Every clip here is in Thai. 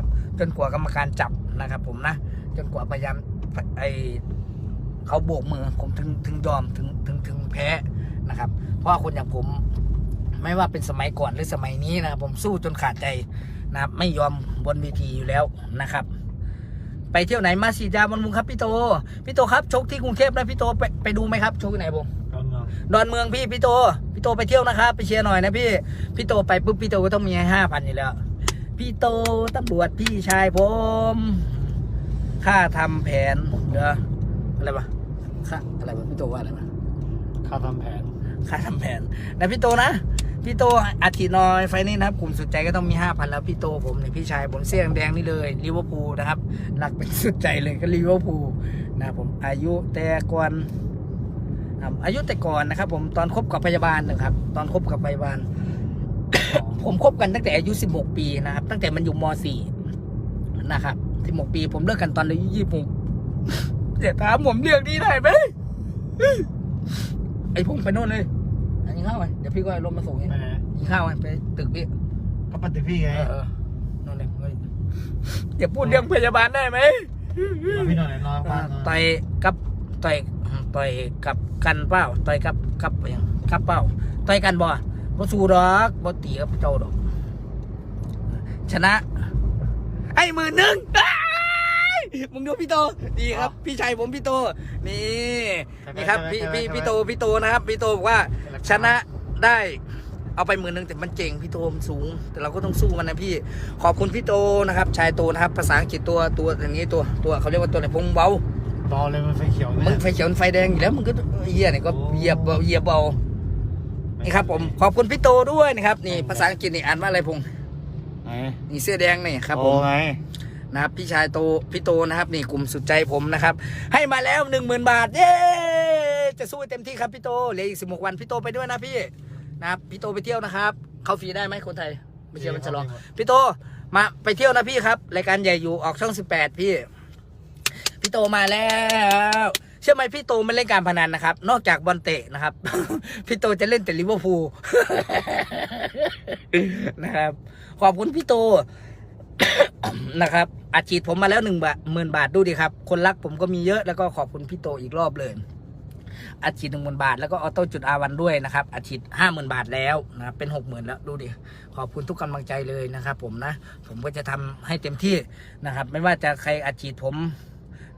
นะครับ จนกว่ากรรมการจับนะครับ ผมนะ จนกว่าพยายามไอเขาโบกมือผมถึงถึงยอมถึงถึงถึงแพ้นะครับ เพราะว่าคนอย่างผมไม่ว่าเป็นสมัยก่อนหรือสมัยนี้นะครับ ผมสู้จนขาดใจนะครับ ไม่ยอมบนเวทีอยู่แล้วนะครับ ไปเที่ยวไหนมาสีดาบนมุงครับพี่โตพี่โตครับชกที่กรุงเทพนะพี่โตไปไปดูไหมครับชกที่ไหนผมกำลังดอนเมืองพี่พี่โตพี่โตไปเที่ยวนะครับ ไปเชียร์หน่อยนะพี่พี่โตไปปุ๊บพี่โตก็ต้องมีให้ห้าพันอยู่แล้ว พี่โตตำรวจพี่ชายผมค่าทำแผนเด้ออะไรวะค่าอะไรวะพี่โตว่าอะไรวะค่าทำแผนค่าทำแผนนะพี่โตนะพี่โตอาทิตย์น้อยไฟล์นี้นะครับกลุ่มสุดใจก็ต้องมีห้าพันแล้วพี่โตผมเนี่ยพี่ชายผมเสื้อแดงๆนี่เลยลิเวอร์พูลนะครับหนักเป็นสุดใจเลยก็ลิเวอร์พูลนะครับผมอายุแต่ก่อนครับอายุแต่ก่อนนะครับ ผมตอนคบกับพยาบาลนะครับ ตอนคบกับพยาบาล ผมคบกันตั้งแต่อายุ 16 ปีนะครับ ตั้งแต่มันอยู่ม .4 นะครับ16 ปี ผมเลิกกันตอนอายุ26เดี๋ยวถามผมเรื่องนี้ได้ไหมไอ้พุ่งไปโน่นเลยอันนี้เข้าไปเดี๋ยวพี่ก็เอารถมาส่งเองไปไหนกินข้าวกันไปตึกพี่ก็ปฏิพี่ไงเออเออนั่นเลยเฮ้ยอย่าพูดเรื่องพยาบาลได้ไหมแล้วพี่นอนไหนนอนบ้านนอนต่อยกับต่อยต่อยกับกันเปล่าต่อยกับกับอย่างกับเปล่าต่อยกันบ่ บ่สู้ดอกบ่ตีกับเจ้าดอก ชนะ ไอ้หมื่นหนึ่งอ้ายมึงดูพี่โตดีครับพี่ชายผมพี่โตนี่นี่ครับพี่พี่พี่โตพี่โตนะครับพี่โตบอกว่า ชนะได้เอาไปหมื่นหนึ่งแต่มันเจ๋งพี่โตมันสูง แต่เราก็ต้องสู้มันนะพี่ ขอบคุณพี่โตนะครับ ชายโตนะครับ ภาษาอังกฤษตัวตัวอย่างนี้ตัวตัวเขาเรียกว่าตัวไหนพงเบารอเลยมันไฟเขียวมึเนี่งยไฟเขียวไฟแดงอยู่แล้วมึงก็เหี้ยเนี่ยก็เหยียบเบาเหยียบเบา นี่ครับผมขอบคุณพี่โตด้วยนะครับนี่ภาษาอังกฤษนี่อ่านว่าอะไรพงไหนนี่เสื้อแดงนี่ครับผโอ้ม ไง นะครับพี่ชายโตพี่โตนะครับ นี่กลุ่มสุดใจผมนะครับ ให้มาแล้วหนึ่งหมื่นบาทเย้จะสู้ให้เต็มที่ครับพี่โตเหลืออีกสิบหกวันพี่โตไปด้วยนะพี่นะครับพี่โตไปเที่ยวนะครับเข้าฟรีได้ไหมคนไทยไม่เชื่อมันจะลองพี่โตมาไปเที่ยวนะพี่ครับรายการใหญ่อยู่ออกช่องสิบแปดพี่ พี่โตมาแล้ว เชื่อไหมพี่โตไม่เล่นการพนันนะครับ นอกจากบอลเตะนะครับ พี่โตจะเล่นแต่ลิเวอร์พูลนะครับ ขอบคุณพี่โตนะครับอาชีพผมมาแล้วหนึ่งบาทหมื่นบาทดูดิครับ คนรักผมก็มีเยอะแล้วก็ขอบคุณพี่โตอีกรอบเลยอาชีพหนึ่งหมื่นบาท แล้วก็ออโต้จุดอาวันด้วยนะครับอาชีพห้าหมื่นบาทแล้วนะครับเป็นหกหมื่นแล้วดูดิขอบคุณทุกกำลังใจเลยนะครับ ผมนะ ผมก็จะทำให้เต็มที่นะครับ ไม่ว่าจะใครอาชีพผม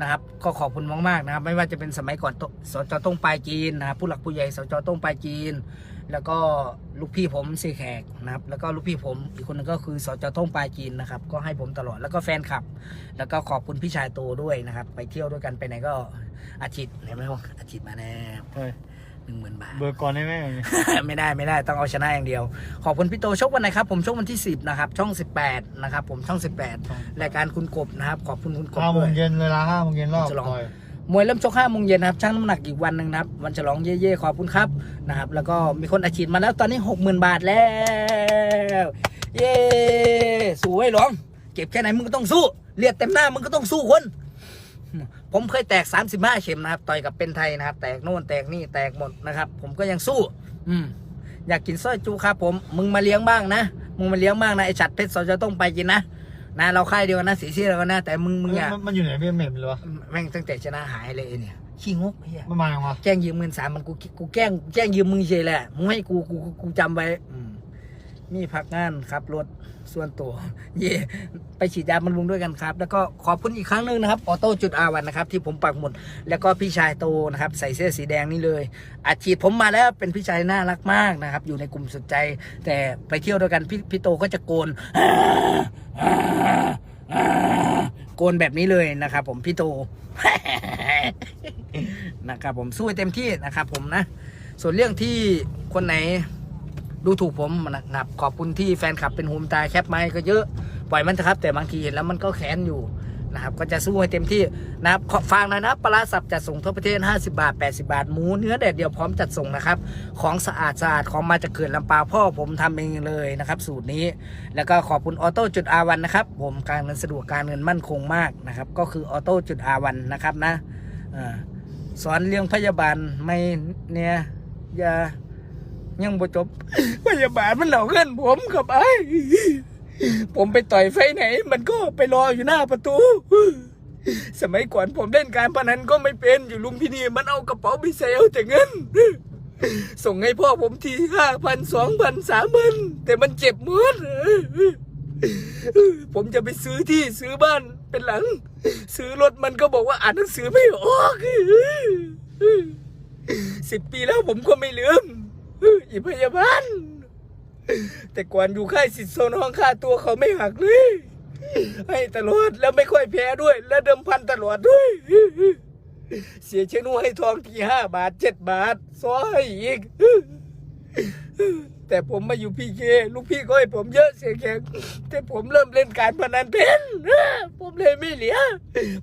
นะครับ ก็ขอบคุณมากๆนะครับ ไม่ว่าจะเป็นสมัยก่อนตสจต้งปลายจีนนะครับ ผู้หลักผู้ใหญ่สจต้งปลายจีน แล้วก็ลูกพี่ผมซีแขกนะครับ แล้วก็ลูกพี่ผมอีกคนหนึงก็คือสจท่งปลายจีนนะครับ ก็ให้ผมตลอดแล้วก็แฟนคลับ แล้วก็ขอบคุณพี่ชายโตด้วยนะครับ ไปเที่ยวด้วยกันไปไหนก็อาทิตย์เห็นไหมว่าอาทิตย์มาแน่ หนึ่งหมื่นบาท เบอร์ก่อนได้ไหม ไม่ได้ไม่ได้ต้องเอาชนะอย่างเดียว ขอบคุณพี่โตชกวันไหนครับ ผมชกวันที่ 10 นะครับ ช่อง 18 นะครับ ผมช่อง 18รายการคุณกบนะครับ ขอบคุณคุณกบห้าโมด้วงย เย็นเวลาห้าโมงเย็นรอบจะลอง ต่อย มวยเริ่มชกห้าโมงเย็นนะครับช่างน้ำหนักอีกวันหนึ่งนะครับ วันฉลองเย่ๆขอบคุณครับนะครับ แล้วก็มีคนอาชีพมาแล้วตอนนี้หกหมื่นบาทแล้ว เย่สู้ไว้หลวงเก็บแค่ไหนมึงก็ต้องสู้เลียดเต็มหน้ามึงก็ต้องสู้คน ผมเคยแตก 35 เข็มนะครับ ต่อยกับเป็นไทยนะครับ แตกโน่นแตกนี่แตกหมดนะครับ ผมก็ยังสู้ อืมอยากกินสร้อยจูครับผม มึงมาเลี้ยงบ้างนะ มึงมาเลี้ยงบ้างนะไอฉัดเพชรสจะต้องไปกินนะ นะเราค่ายเดียวกันนะสีเสียแล้วกันนะ แต่มึงมึงอย่ามันมันอยู่ไหนพี่เมมเลยวะแม่งตั้งแต่ชนะหายเลยไอ้เนี่ย ขี้งกเฮียมันมายังวะแจ้งยืมเงินสามมันกูกูแกล้งแจ้งยืมมึงเฉยแหละ มึงให้กูกูกูกูจำไว้อืม มีพักงานครับรถส่วนตัว เย่ไปฉีดยาบำรุงด้วยกันครับ แล้วก็ขอบคุณอีกครั้งหนึ่งนะครับออโต้จุดอาวันนะครับ ที่ผมปักหมุดแล้วก็พี่ชายโตนะครับ ใส่เสื้อสีแดงนี่เลยอาชีพผมมาแล้วเป็นพี่ชายน่ารักมากนะครับ อยู่ในกลุ่มสุดใจ แต่ไปเที่ยวด้วยกันพี่พี่โตก็จะโกนโกนแบบนี้เลยนะครับ ผมพี่โตนะครับผมสู้เต็มที่นะครับ ผมนะ ส่วนเรื่องที่คนไหน ดูถูกผมนะครับขอบคุณที่แฟนคลับเป็นหูมตาแคปไม้ก็เยอะปล่อยมันเถอะครับ แต่บางทีเห็นแล้วมันก็แค้นอยู่นะครับ ก็จะสู้ให้เต็มที่นะครับฟังนะนะปลาสับจัดส่งทั่วประเทศ 50 บาท 80 บาท หมูเนื้อแดดเดียวพร้อมจัดส่งนะครับ ของสะอาดสะอาดของมาจากเขื่อนลำปาพ่อผมทำเองเลยนะครับ สูตรนี้ แล้วก็ขอบคุณออโต้จุดอาวันนะครับ ผมการเงินสะดวกการเงินมั่นคงมากนะครับ ก็คือออโต้จุดอาวันนะครับนะสอนเรื่องพยาบาลไม่เนี่ยอย่า ยังบ่จบพยาบาลมันเหล่าเงินผมกับไอ้ผมไปต่อยไฟไหน มันก็ไปรออยู่หน้าประตู สมัยก่อนผมเล่นการพนันก็ไม่เป็นอยู่ลุมพินีมันเอากระเป๋าไปเซลแต่เงิน ส่งให้พ่อผมทีห้าพันสองพันสามพันแต่มันเจ็บหมดผมจะไปซื้อที่ซื้อบ้านเป็นหลัง ซื้อรถมันก็บอกว่าอ่านหนังสือไม่ออกสิบปีแล้วผมก็ไม่ลืม อีพยาบาลแต่ก่อนอยู่ค่ายสิทธิ์โซนห้องค่าตัวเขาไม่หักเลย ให้ตลอดแล้วไม่ค่อยแพ้ด้วย และเดิมพันตลอดด้วย เสียเชนูให้ทองทีห้าบาทเจ็ดบาทซ้อให้อีก แต่ผมมาอยู่พี่เคลูกพี่ก็ให้ผมเยอะเสียแขกแต่ผมเริ่มเล่นการพนันเป็นผมเลยไม่เหลือ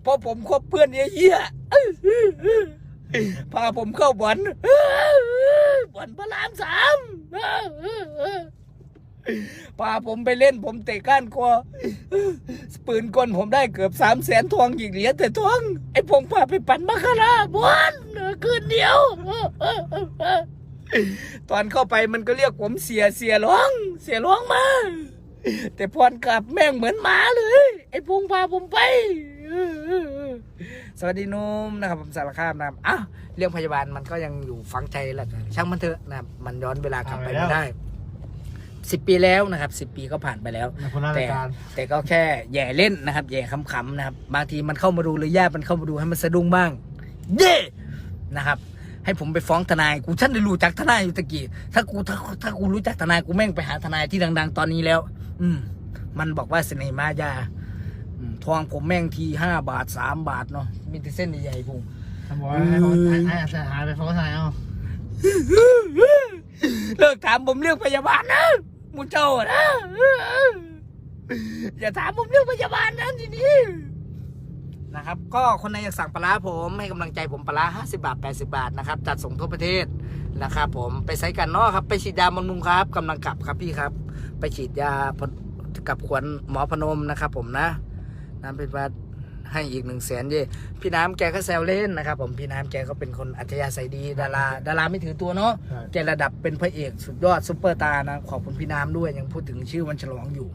เพราะผมคบเพื่อนเยี่ยๆพาผมเข้าบ่อน บ่อนพระรามสามพาผมไปเล่นผมเตะก้านคอปืนกลผมได้เกือบสามแสนทองอีกเหรียญแต่ทอง ไอ้พงพาไปปั่นมาคาราบอนคืนเดียว ตอนเข้าไปมันก็เรียกผมเสียเสียร้อง เสียร้องมา แต่พรกลับแม่งเหมือนหมาเลย ไอ้พงพาผมไป สวัสดีนุ่มนะครับผมสารคามนะครับอ้าวเรื่องพยาบาลมันก็ยังอยู่ฝังใจแหละช่างมันเถอะนะครับมันย้อนเวลากลับไปไม่ได้สิบปีแล้วนะครับสิบปีก็ผ่านไปแล้วในคนหน้าแต่รายการแต่ก็แค่แย่เล่นนะครับแย่ขำๆนะครับบางทีมันเข้ามาดูหรือญาติมันเข้ามาดูให้มันสะดุ้งบ้าง เย่นะครับ ให้ผมไปฟ้องทนายกูฉันได้รู้จักทนายอยู่ตะกี้ถ้ากูถ้าถ้ากูรู้จักทนายกูแม่งไปหาทนายที่ดัง ๆ ตอนนี้แล้ว อืมมันบอกว่าเสน่ห์มายาอืม ทองผมแม่งทีห้าบาทสามบาทเนาะมีแต่เส้นใหญ่ๆผมทำบอกว่าให้เขาให้อาสาหายไปฟ้องทนายเอาเลิกถามผมเรื่องพยาบาลนะมูเจ้านะอย่าถามผมเรื่องพยาบาลนะทีนี้นะครับก็คนไหนอยากสั่งปลาผมให้กำลังใจผมปลาห้าสิบาทแปดสิบาทนะครับจัดส่งทั่วประเทศนะครับผมไปใช้กันเนาะครับ ไปฉีดยาบำรุงครับกำลังกลับครับพี่ครับ ไปฉีดยากับขวัญหมอพนมนะครับผมนะ น้ำเป็นวัดให้อีกหนึ่งแสนเย่พี่น้ำแกก็แซวเล่นนะครับผมพี่น้ำแกก็เป็นคนอัธยาศัยดีดาราดาราไม่ถือตัวเนาะใช่ แกระดับเป็นพระเอกสุดยอดซุปเปอร์ตาร์นะขอบคุณพี่น้ำด้วยยังพูดถึงชื่อวันฉลองอยู่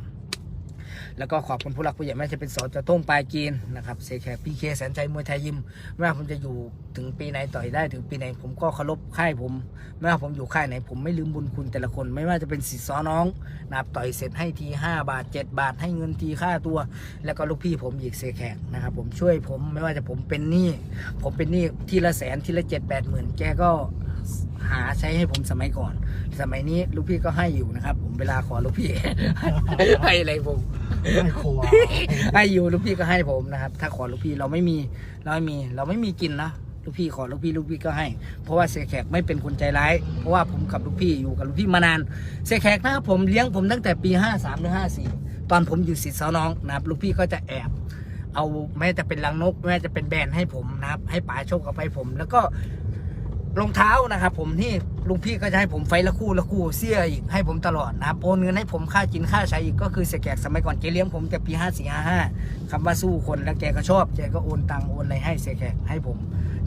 แล้วก็ขอบคุณผู้หลักผู้ใหญ่ไม่ว่าจะเป็นสอจะต้งปลายกีนนะครับเซแคพีเคแสนใจมวยไทยยิมไม่ว่าผมจะอยู่ถึงปีไหนต่อยได้ถึงปีไหนผมก็เคารพค่ายผมไม่ว่าผมอยู่ค่ายไหน ผมไม่ลืมบุญคุณแต่ละคน ไม่ว่าจะเป็นสิทธิ์ซ้อน้องนะครับต่อยเสร็จให้ที 5 บาท 7 บาท ให้เงินทีค่าตัว แล้วก็ลูกพี่ผมอีกเซแขกนะครับผมช่วยผมไม่ว่าจะผมเป็นหนี้ผมเป็นหนี้ทีละแสนทีละเจ็ดแปดหมื่นแกก็หาใช้ให้ผมสมัยก่อน สมัยนี้ลูกพี่ก็ให้อยู่นะครับ ผมเวลาขอลูกพี่ ให้อะไรผมไม่ครัวให้อยู่ลูกพี่ก็ให้ผมนะครับ ถ้าขอลูกพี่เราไม่มีเราไม่มีเราไม่มีกินนะลูกพี่ขอลูกพี่ลูกพี่ก็ให้ เพราะว่าเสียแขกไม่เป็นคนใจร้าย เพราะว่าผมกับลูกพี่อยู่กับลูกพี่มานาน เสียแขกนะครับผมเลี้ยงผมตั้งแต่ปีห้าสามหรือห้าสี่ตอนผมอยู่สิทธิ์สาวน้องนะครับลูกพี่ก็จะแอบเอาแม้จะเป็นลังนกแม้จะเป็นแบรนด์ให้ผมนะครับ ให้ป๋าโชคกับให้ผม แล้วก็ รองเท้านะครับ ผมที่ลุงพี่ก็จะให้ผมไฟละคู่ละคู่เสื้ออีกให้ผมตลอดนะครับโอนเงินให้ผมค่ากินค่าใช้อีกก็คือเสียแขกสมัยก่อนแกเลี้ยงผมแต่ปีห้าสี่ห้าห้าคำว่าสู้คนแล้วแกก็ชอบแกก็โอนตังโอนอะไรให้เสียแขกให้ผม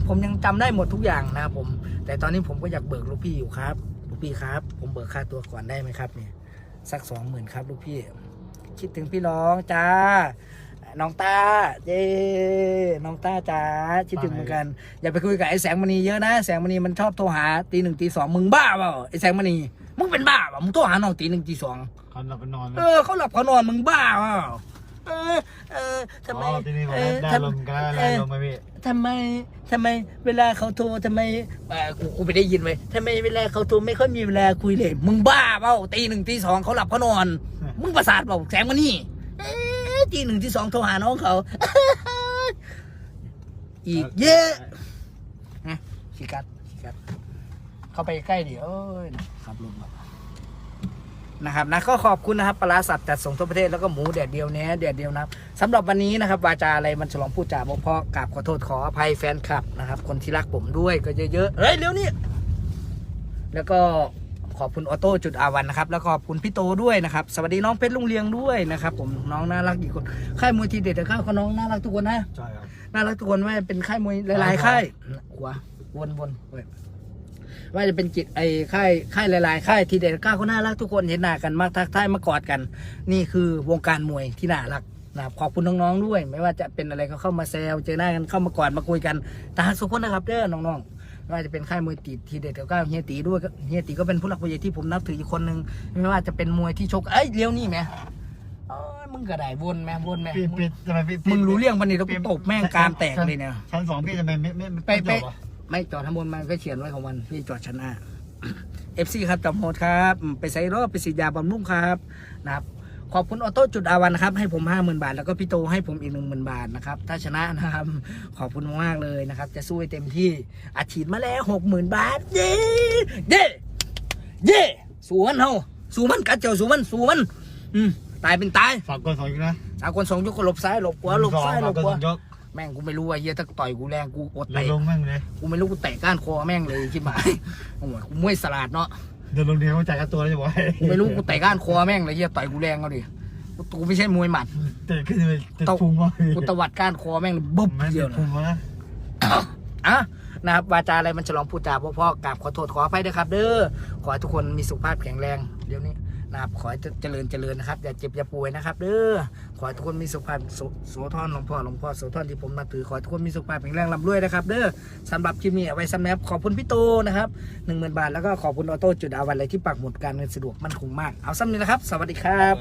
ผมยังจำได้หมดทุกอย่างนะครับผม แต่ตอนนี้ผมก็อยากเบิกลูกพี่อยู่ครับลูกพี่ครับ ผมเบิกค่าตัวก่อนได้ไหมครับเนี่ยสักสองหมื่นครับลูกพี่ คิดถึงพี่ร้องจ้า น้องตาเย้น้องตาจ้าคิดถึงเหมือนกัน อย่าไปคุยกับไอ้แสงมณีเยอะนะแสงมณีมันชอบโทรหาตีหนึ่งตีสองมึงบ้าเปล่าไอ้แสงมณีมึงเป็นบ้าเปล่ามึงโทรหาน้องตีหนึ่งตีสองเขาหลับไปนอนเออเขาหลับเขานอนมึงบ้าเปล่าเออเออทำไมอ๋อที่นี่ผมเออได้ทำลมกันเอได้อลมไหมพี่ทำไมทำไมเวลาเขาโทรทำไมเออกูกูไม่ได้ยินไว้ยทำไมเวลาเขาโทรไม่ค่อยมีเวลาคุยเลย มึงบ้าเปล่าตีหนึ่งตีสองเขาหลับเขานอน มึงประสาทเปล่าแสงมานี่เอ๊ะ ตีหนึ่งตีสองโทรหาน้องเขา อีกเยอะนะชิกัดชิกัด เข้าไปใกล้ดิเอ้ยขับรถมานะครับนะก็ขอบคุณนะครับปลาร้าสัตว์จัดส่งทั่วประเทศแล้วก็หมูแดดเดียวเนี้ยแดดเดียวนะครับสำหรับวันนี้นะครับวาจาอะไรมันฉลองพูดจาบกพร่องกราบขอโทษขออภัยแฟนคลับนะครับ คนที่รักผมด้วยก็เยอะๆเฮ้ยเร็วนี่แล้วก็ ขอบคุณออโต้จุดอาวันนะครับ แล้วก็ขอบคุณพี่โตด้วยนะครับ สวัสดีน้องเพชรลุงเลียงด้วยนะครับ ผมน้องน่ารักอีกคนค่ายมวยทีเด็ดแต่ข้าวก็น้องน่ารักทุกคนนะใช่ครับน่ารักทุกคนว่าเป็นค่ายมวยหลายๆค่ายหัววนวนเว้ยว่าจะเป็นกิจไอ้ค่ายค่ายหลายๆค่ายทีเด็ดก้าก็น่ารักทุกคนเห็นหน้ากันมาทักทายมากอดกัน นี่คือวงการมวยที่น่ารักนะครับขอบคุณน้องๆด้วย ไม่ว่าจะเป็นอะไรก็เข้ามาแซวเจอหน้ากันเข้ามากอดมาคุยกันตาสุขคนนะครับเด้อน้องๆไม่ ว่าจะเป็นค่ายมวยตีทีเด็ดก้าเฮียตีด้วยก็เฮียตีก็เป็นผู้หลักผู้ใหญ่ที่ผมนับถืออีกคนนึงไม่ว่าจะเป็นมวยที่ชกเอ้ยเลี้ยวนี่ไหมเอ้ยมึงก็ได้วนไหมวนไหมพี่พี่ทำไมพี่มึงรู้เรื่องปันนี้แล้วกูตบแม่งกรามแตกเลยเนี่ยชั้นสองพี่ทำไมไม่ไม่ไม่ไปไปจบอะไม่จอดทั้งบนมันก็เขียนไว้ของมันพี่จอดชั้นหน้าเอฟซีครับจอมโหดครับอืมไปใส่รอบไปสีดยาบำรุงครับนะครับ ขอบคุณออโต้จุดอาวันนะครับ ให้ผมห้าหมื่นบาท แล้วก็พี่โตให้ผมอีกหนึ่งหมื่นบาทนะครับ ถ้าชนะนะครับ ขอบคุณมากๆเลยนะครับ จะสู้ให้เต็มที่อาชีดมาแล้วหกหมื่นบาท เย้เย้เย้สู้มันเฮาสู้มันกัดเจ้าสู้มันสู้มัน อืมตายเป็นตายฝากกดสองอีกนะสาวคนสองยกก็หลบซ้ายหลบขวาหลบซ้ายหลฝากบกดขสวาองยกแม่งกูไม่รู้ว่าเฮียถ้าต่อยกูแรงกูอดเดินเตะลงแม่งเลยกูไม่รู้กูเตะก้านคอแม่งเลยคิดหมายโอ้โหกูมวยสลัดเนาะ เดินลงเดียวจ่ายค่าตัวแล้วจะบอกให้กูไม่รู้กูเตะก้านคอแม่งเลยเฮียต่อยกูแรงเอาดิกูกูไม่ใช่มวยหมัด เตะขึ้นเลยเตะพุงวะกูตวัดก้านคอแม่งบุ๊บไม่เดีเตะยวนะพุงวะอะนะครับวาจาอะไรมันฉลองพูดจาพ่อๆกราบขอโทษขออภัยด้วยครับ เด้อขอให้ทุกคนมีสุขภาพแข็งแรง เดี๋ยวนี้ นะครับขอให้เจริญเจริญนะครับ อย่าเจ็บอย่าป่วยนะครับเด้อขอให้ทุกคนมีสุขภาพโสโสธรหลวงพ่อหลวงพ่อโสธรที่ผมมาถือขอให้ทุกคนมีสุขภาพแข็งแรงร่ำรวยนะครับเด้อสำหรับคลิปนี้เอาไว้สำหรับขอบคุณพี่โตนะครับหนึ่งหมื่นบาทแล้วก็ขอบคุณออโต้จุดอาวันอะไรที่ปักหมุดการเงินสะดวกมั่นคงมากเอาซ้ำนี้นะครับ สวัสดีครับ